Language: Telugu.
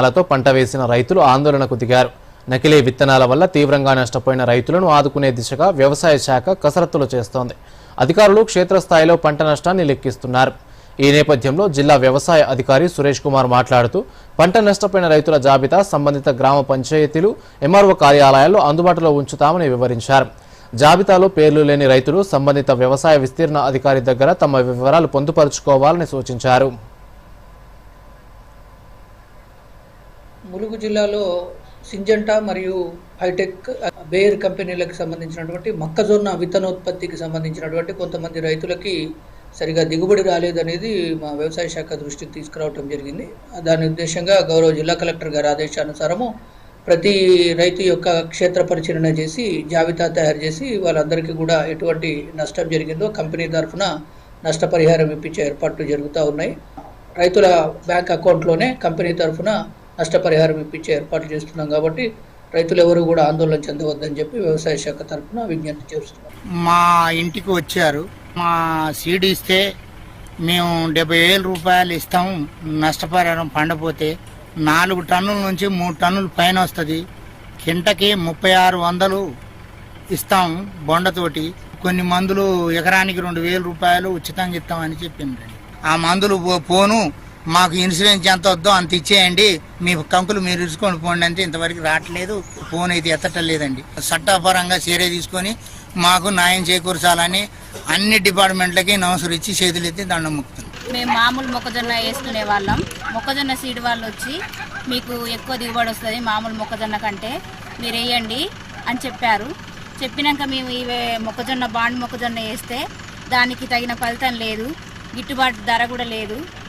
విత్తనాలతో పంట వేసిన రైతులు ఆందోళనకు దిగారు. నకిలీ విత్తనాల వల్ల తీవ్రంగా నష్టపోయిన రైతులను ఆదుకునే దిశగా వ్యవసాయ శాఖ కసరత్తులు చేస్తోంది. అధికారులు క్షేత్రస్థాయిలో పంట నష్టాన్ని లెక్కిస్తున్నారు. ఈ నేపథ్యంలో జిల్లా వ్యవసాయ అధికారి సురేష్ కుమార్ మాట్లాడుతూ పంట నష్టపోయిన రైతుల జాబితా సంబంధిత గ్రామ పంచాయతీలు ఎంఆర్ఓ కార్యాలయాల్లో అందుబాటులో ఉంచుతామని వివరించారు. జాబితాలో పేర్లు లేని రైతులు సంబంధిత వ్యవసాయ విస్తీర్ణ అధికారి దగ్గర తమ వివరాలు పొందుపరుచుకోవాలని సూచించారు. ములుగు జిల్లాలో సింజంటా మరియు హైటెక్ బేర్ కంపెనీలకు సంబంధించినటువంటి మొక్కజొన్న విత్తనోత్పత్తికి సంబంధించినటువంటి కొంతమంది రైతులకి సరిగా దిగుబడి రాలేదనేది మా వ్యవసాయ శాఖ దృష్టికి తీసుకురావటం జరిగింది. దాని ఉద్దేశంగా గౌరవ జిల్లా కలెక్టర్ గారి ఆదేశానుసారము ప్రతి రైతు యొక్క క్షేత్ర పరిశీలన చేసి జాబితా తయారు చేసి వాళ్ళందరికీ కూడా ఎటువంటి నష్టం జరిగిందో కంపెనీ తరఫున నష్టపరిహారం ఇప్పించే ఏర్పాట్లు జరుగుతూ ఉన్నాయి. రైతుల బ్యాంక్ అకౌంట్లోనే కంపెనీ తరఫున నష్టపరిహారం ఇప్పించే ఏర్పాట్లు చేస్తున్నాం కాబట్టి రైతులు ఎవరు కూడా ఆందోళన చెందవద్దని చెప్పి వ్యవసాయ శాఖ తరఫున విజ్ఞప్తి చేస్తున్నాం. మా ఇంటికి వచ్చారు. మా సీడ్ ఇస్తే మేము డెబ్బై వేల రూపాయలు ఇస్తాం. నష్టపరిహారం పండపోతే నాలుగు టన్నుల నుంచి మూడు టన్నుల పైన వస్తుంది. కింటకి ముప్పై ఆరు వందలు ఇస్తాం బొండతోటి కొన్ని మందులు ఎకరానికి రెండు వేల రూపాయలు ఉచితంగా ఇస్తామని చెప్పిండ్రు. ఆ మందులు పో- పోను. మాకు ఇన్సూరెన్స్ ఎంత వద్దో అంత ఇచ్చేయండి. మీ కంకులు మీరు ఇచ్చుకొని పోండి అంటే ఇంతవరకు రావట్లేదు. ఫోన్ అయితే ఎత్తటం లేదండి. చట్టపరంగా చర్య తీసుకొని మాకు న్యాయం చేకూర్చాలని అన్ని డిపార్ట్మెంట్లకి నమస్కరించి ఇచ్చి చేతులు ఎత్తి దండం ముక్తుంది మేము మామూలు మొక్కజొన్న వేసుకునే వాళ్ళం. మొక్కజొన్న సీడ్ వాళ్ళు వచ్చి మీకు ఎక్కువ దిగుబడి వస్తుంది మామూలు మొక్కజొన్న కంటే. మీరు వేయండి అని చెప్పారు. చెప్పినాక మేము ఇవే మొక్కజొన్న బాండ్ మొక్కజొన్న వేస్తే దానికి తగిన ఫలితం లేదు. గిట్టుబాటు ధర కూడా లేదు.